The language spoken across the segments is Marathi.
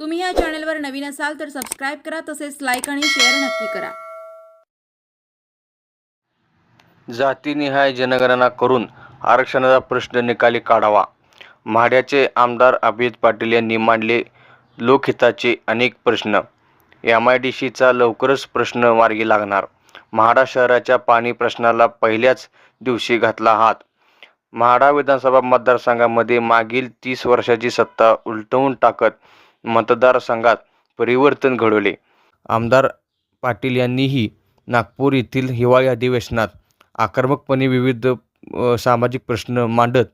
तुम्ही या चॅनलवर नवीन असाल तर सबस्क्राईब करा तसेच लाईक आणि शेअर नक्की करा. जातीनिहाय जनगणना करून आरक्षणाचा प्रश्न निकाली काढावा. म्हाड्याचे आमदार अभिजित पाटील यांनी मांडले लोकहिताचे अनेक प्रश्न. एम आय डी सीचा लवकरच प्रश्न मार्गी लागणार. म्हाडा शहराच्या पाणी प्रश्नाला पहिल्याच दिवशी घातला हात. म्हाडा विधानसभा मतदारसंघामध्ये मागील तीस वर्षाची सत्ता उलटवून टाकत मतदारसंघात परिवर्तन घडवले. आमदार पाटील यांनीही नागपूर येथील हिवाळी अधिवेशनात आक्रमकपणे विविध सामाजिक प्रश्न मांडत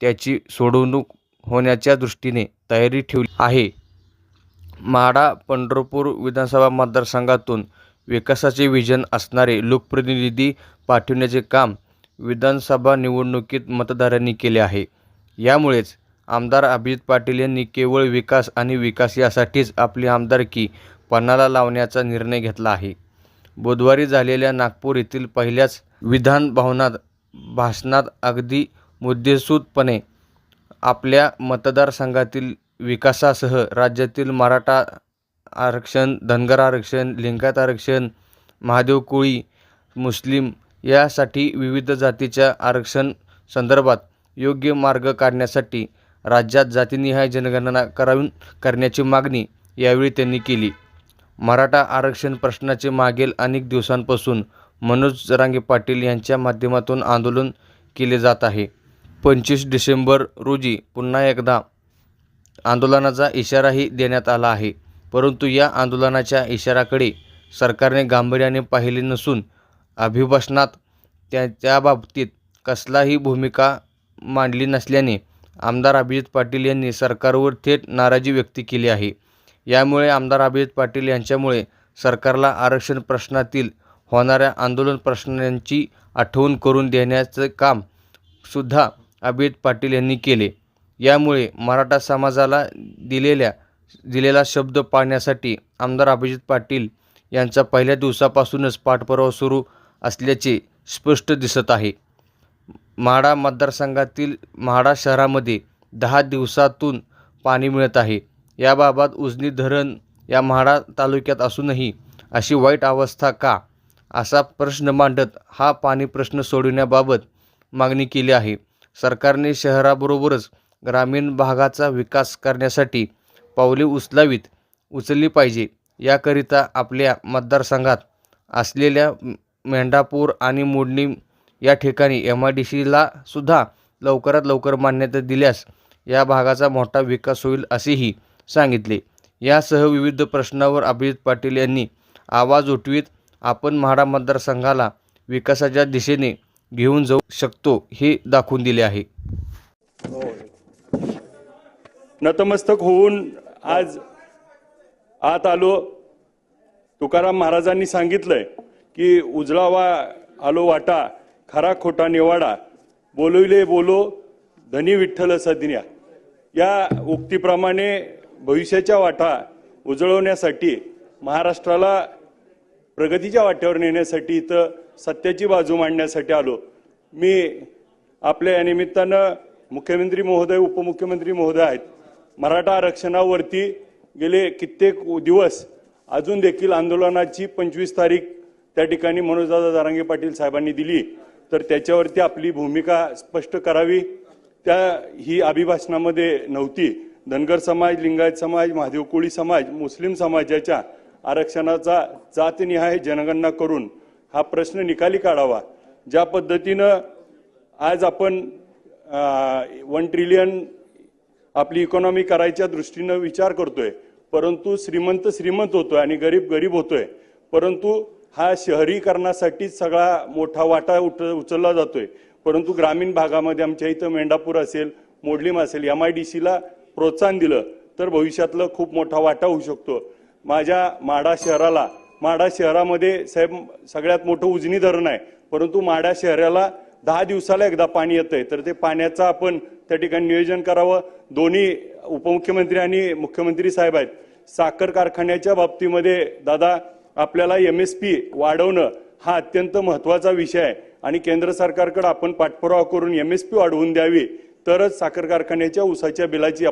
त्याची सोडवणूक होण्याच्या दृष्टीने तयारी ठेवली आहे. म्हाडा पंढरपूर विधानसभा मतदारसंघातून विकासाचे विजन असणारे लोकप्रतिनिधी पाठवण्याचे काम विधानसभा निवडणुकीत मतदारांनी केले आहे. यामुळेच आमदार अभिजित पाटील यांनी केवळ विकास आणि विकास यासाठीच आपली आमदारकी पणाला लावण्याचा निर्णय घेतला आहे. बुधवारी झालेल्या नागपूर येथील पहिल्याच विधान भवनात भाषणात अगदी मुद्देसूदपणे आपल्या मतदारसंघातील विकासासह राज्यातील मराठा आरक्षण धनगर आरक्षण लिंगायत आरक्षण महादेव कोळी मुस्लिम यासाठी विविध जातीच्या आरक्षण संदर्भात योग्य मार्ग काढण्यासाठी राज्यात जातीनिहाय जनगणना करावून करण्याची मागणी यावेळी त्यांनी केली. मराठा आरक्षण प्रश्नाचे मागील अनेक दिवसांपासून मनोज जरांगे पाटील यांच्या माध्यमातून आंदोलन केले जात आहे. पंचवीस डिसेंबर रोजी पुन्हा एकदा आंदोलनाचा इशाराही देण्यात आला आहे. परंतु या आंदोलनाच्या इशाराकडे सरकारने गांभीर्याने पाहिले नसून अभिभाषणात त्या त्याबाबतीत कसलाही भूमिका मांडली नसल्याने आमदार अभिजित पाटील यांनी सरकारवर थेट नाराजी व्यक्त केली आहे. यामुळे आमदार अभिजित पाटील यांच्यामुळे सरकारला आरक्षण प्रश्नातील होणाऱ्या आंदोलन प्रश्नांची आठवण करून देण्याचं काम सुद्धा अभिजित पाटील यांनी केले. यामुळे मराठा समाजाला दिलेल्या दिलेला शब्द पाळण्यासाठी आमदार अभिजित पाटील यांचा पहिल्या दिवसापासूनच पाठपुरावा सुरू असल्याचे स्पष्ट दिसत आहे. म्हाडा मतदारसंघातील म्हाडा शहरामध्ये दहा दिवसातून पाणी मिळत आहे. याबाबत उजनी धरण या म्हाडा तालुक्यात असूनही अशी वाईट अवस्था का? असा प्रश्न मांडत हा पाणी प्रश्न सोडविण्याबाबत मागणी केली आहे. सरकारने शहराबरोबरच ग्रामीण भागाचा विकास करण्यासाठी पावले उचलावीत उचलली पाहिजे याकरिता आपल्या मतदारसंघात असलेल्या मेंढापूर आणि मोडणी या ठिकाणी एम आय डी सीला सुद्धा लवकरात लवकर मान्यता दिल्यास या भागाचा मोठा विकास होईल असेही सांगितले. यासह विविध प्रश्नावर अभिजित पाटील यांनी आवाज उठवीत आपण म्हाडा मतदारसंघाला विकासाच्या दिशेने घेऊन जाऊ शकतो हे दाखवून दिले आहे. नतमस्तक होऊन आज आत आलो. तुकाराम महाराजांनी सांगितलंय की उजळावा आलो वाटा. खरा खोटा निवाडा बोलविले बोलो धनी विठ्ठल सदिन्या या. उक्तीप्रमाणे भविष्याच्या वाटा उजळवण्यासाठी महाराष्ट्राला प्रगतीच्या वाट्यावर नेण्यासाठी इथं सत्याची बाजू मांडण्यासाठी आलो. मी आपल्या या निमित्तानं मुख्यमंत्री महोदय उपमुख्यमंत्री महोदय आहेत. मराठा आरक्षणावरती गेले कित्येक दिवस अजून देखील आंदोलनाची पंचवीस तारीख त्या ठिकाणी मनोजदादा जारांगे पाटील साहेबांनी दिली. तर त्याच्यावरती आपली भूमिका स्पष्ट करावी. त्या ही अभिभाषणामध्ये नव्हती. धनगर समाज लिंगायत समाज महादेव कोळी समाज मुस्लिम समाजाच्या आरक्षणाचा जातनिहाय जनगणना करून हा प्रश्न निकाली काढावा. ज्या पद्धतीनं आज आपण वन ट्रिलियन आपली इकॉनॉमी करायच्या दृष्टीनं विचार करतोय परंतु श्रीमंत श्रीमंत होतोय आणि गरीब गरीब होतोय परंतु हा शहरीकरणासाठी सगळा मोठा वाटा उठ उचलला जातोय. परंतु ग्रामीण भागामध्ये आमच्या इथं मेंढापूर असेल मोडलीम असेल एम आय डी सीला प्रोत्साहन दिलं तर भविष्यातलं खूप मोठा वाटा होऊ शकतो. माझ्या माडा शहराला माडा शहरामध्ये साहेब सगळ्यात मोठं उजनी धरण आहे. परंतु माडा शहराला दहा दिवसाला एकदा पाणी येतंय तर ते पाण्याचं आपण त्या ठिकाणी नियोजन करावं. दोन्ही उपमुख्यमंत्री आणि मुख्यमंत्री साहेब आहेत. साखर कारखान्याच्या बाबतीमध्ये दादा आपल्याला एम एस पी वाढवणं हा अत्यंत महत्त्वाचा विषय आहे. आणि केंद्र सरकारकडे आपण पाठपुरावा करून एम एस पी वाढवून द्यावी. तरच साखर कारखान्याच्या ऊसाच्या बिलाची